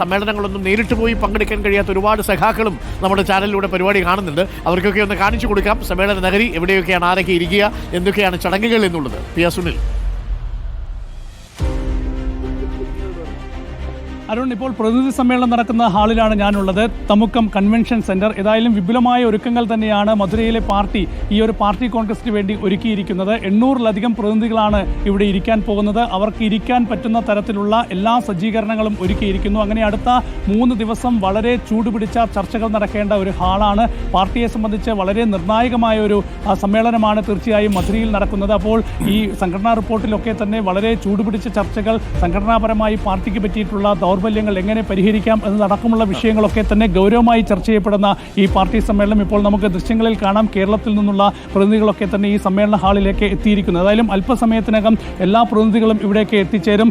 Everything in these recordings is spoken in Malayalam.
സമ്മേളനങ്ങളൊന്നും നേരിട്ട് പോയി പങ്കെടുക്കാൻ കഴിയാത്ത ഒരുപാട് സഖാക്കളും നമ്മുടെ ചാനലിലൂടെ പരിപാടി കാണുന്നുണ്ട്. അവർക്കൊക്കെ ഒന്ന് കാണിച്ചു കൊടുക്കാം. സമ്മേളന നഗരി എവിടെയൊക്കെയാണ് ആരൊക്കെ ഇരിക്കുക എന്തൊക്കെയാണ് ചടങ്ങുകൾ എന്നുള്ളത്. പി സുനിൽ. അരുൺ ഇപ്പോൾ പ്രതിനിധി സമ്മേളനം നടക്കുന്ന ഹാളിലാണ് ഞാനുള്ളത്. Thamukkam convention centre. ഏതായാലും വിപുലമായ ഒരുക്കങ്ങൾ തന്നെയാണ് മധുരയിലെ പാർട്ടി ഈ ഒരു പാർട്ടി കോൺഗ്രസിന് വേണ്ടി ഒരുക്കിയിരിക്കുന്നത്. എണ്ണൂറിലധികം പ്രതിനിധികളാണ് ഇവിടെ ഇരിക്കാൻ പോകുന്നത്. അവർക്ക് ഇരിക്കാൻ പറ്റുന്ന തരത്തിലുള്ള എല്ലാ സജ്ജീകരണങ്ങളും ഒരുക്കിയിരിക്കുന്നു. അങ്ങനെ അടുത്ത മൂന്ന് ദിവസം വളരെ ചൂടുപിടിച്ച ചർച്ചകൾ നടക്കേണ്ട ഒരു ഹാളാണ്. പാർട്ടിയെ സംബന്ധിച്ച് വളരെ നിർണായകമായ ഒരു സമ്മേളനമാണ് തീർച്ചയായും മധുരയിൽ നടക്കുന്നത്. അപ്പോൾ ഈ സംഘടനാ റിപ്പോർട്ടിലൊക്കെ തന്നെ വളരെ ചൂടുപിടിച്ച ചർച്ചകൾ സംഘടനാപരമായി പാർട്ടിക്ക് പറ്റിയിട്ടുള്ള ദൗർബല്യങ്ങൾ എങ്ങനെ പരിഹരിക്കാം എന്നതടക്കമുള്ള വിഷയങ്ങളൊക്കെ തന്നെ ഗൗരവമായി ചർച്ച ചെയ്യപ്പെടുന്ന ഈ പാർട്ടി സമ്മേളനം ഇപ്പോൾ നമുക്ക് ദൃശ്യങ്ങളിൽ കാണാം. കേരളത്തിൽ നിന്നുള്ള പ്രതിനിധികളൊക്കെ തന്നെ ഈ സമ്മേളന ഹാളിലേക്ക് എത്തിയിരിക്കുന്നത് ഏതായാലും അല്പസമയത്തിനകം എല്ലാ പ്രതിനിധികളും ഇവിടേക്ക് എത്തിച്ചേരും.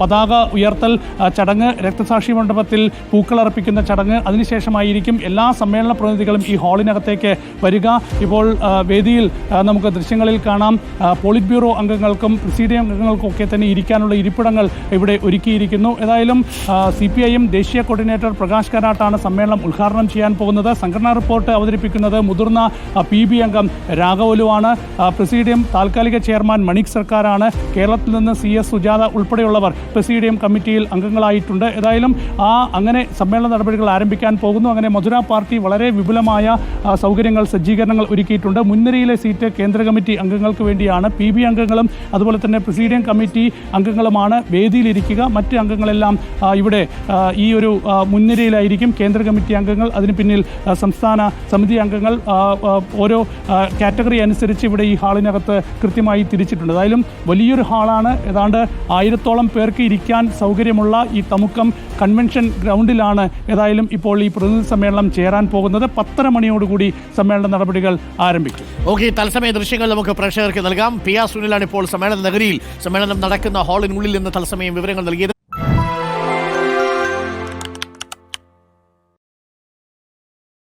പതാക ഉയർത്തൽ ചടങ്ങ് രക്തസാക്ഷി മണ്ഡപത്തിൽ പൂക്കളർപ്പിക്കുന്ന ചടങ്ങ് അതിനുശേഷമായിരിക്കും. എല്ലാ സമ്മേളന പ്രതിനിധികളും ഈ ഹാളിനകത്തേക്ക് വരിക. ഇപ്പോൾ വേദിയിൽ നമുക്ക് ദൃശ്യങ്ങളിൽ കാണാം. പോളിറ്റ് ബ്യൂറോ അംഗങ്ങൾക്കും പ്രസിഡിയം അംഗങ്ങൾക്കും ഒക്കെ തന്നെ ഇരിക്കാനുള്ള ഇരിപ്പിടങ്ങൾ ഇവിടെ ഒരുക്കിയിരിക്കുന്നു. ഏതായാലും സി പി ഐ എം ദേശീയ കോർഡിനേറ്റർ പ്രകാശ് കരാട്ടാണ് സമ്മേളനം ഉദ്ഘാടനം ചെയ്യാൻ പോകുന്നത്. സംഘടനാ റിപ്പോർട്ട് അവതരിപ്പിക്കുന്നത് മുതിർന്ന പി ബി അംഗം രാഘവലുവാണ്. പ്രസിഡിയം താൽക്കാലിക ചെയർമാൻ മണിക് സർക്കാരാണ്. കേരളത്തിൽ നിന്ന് സി എസ് സുജാത ഉൾപ്പെടെയുള്ളവർ പ്രസിഡിയം കമ്മിറ്റിയിൽ അംഗങ്ങളായിട്ടുണ്ട്. ഏതായാലും ആ അങ്ങനെ സമ്മേളന നടപടികൾ ആരംഭിക്കാൻ പോകുന്നു. അങ്ങനെ മധുര പാർട്ടി വളരെ വിപുലമായ സൗകര്യങ്ങൾ സജ്ജീകരണങ്ങൾ ഒരുക്കിയിട്ടുണ്ട്. മുൻനിരയിലെ സീറ്റ് കേന്ദ്ര കമ്മിറ്റി അംഗങ്ങൾക്ക് വേണ്ടിയാണ്. പി ബി അംഗങ്ങളും അതുപോലെ തന്നെ പ്രസിഡിയം കമ്മിറ്റി അംഗങ്ങളുമാണ് വേദിയിലിരിക്കുക. മറ്റ് അംഗങ്ങളെല്ലാം ആ, ഇവിടെ ഈ ഒരു മുൻനിരയിലായിരിക്കും കേന്ദ്ര കമ്മിറ്റി അംഗങ്ങൾ അതിന് പിന്നിൽ സംസ്ഥാന സമിതി അംഗങ്ങൾ ഓരോ കാറ്റഗറി അനുസരിച്ച് ഇവിടെ ഈ ഹാളിനകത്ത് കൃത്യമായി തിരിച്ചിട്ടുണ്ട്. ഏതായാലും വലിയൊരു ഹാളാണ്. ഏതാണ്ട് ആയിരത്തോളം പേർക്ക് ഇരിക്കാൻ സൗകര്യമുള്ള ഈ തമുക്കം കൺവെൻഷൻ ഗ്രൗണ്ടിലാണ് ഏതായാലും ഇപ്പോൾ ഈ പ്രതിനിധി സമ്മേളനം ചേരാൻ പോകുന്നത്. പത്തര മണിയോടുകൂടി സമ്മേളന നടപടികൾ ആരംഭിക്കും. ഓക്കെ തത്സമയ ദൃശ്യങ്ങൾ നമുക്ക് പ്രേക്ഷകർക്ക് നൽകാം. പി ആർ സുനിലാണ് ഇപ്പോൾ സമ്മേളന നഗരിയിൽ. സമ്മേളനം നടക്കുന്ന ഹാളിനുള്ളിൽ നിന്ന് തത്സമയം വിവരങ്ങൾ നൽകിയത്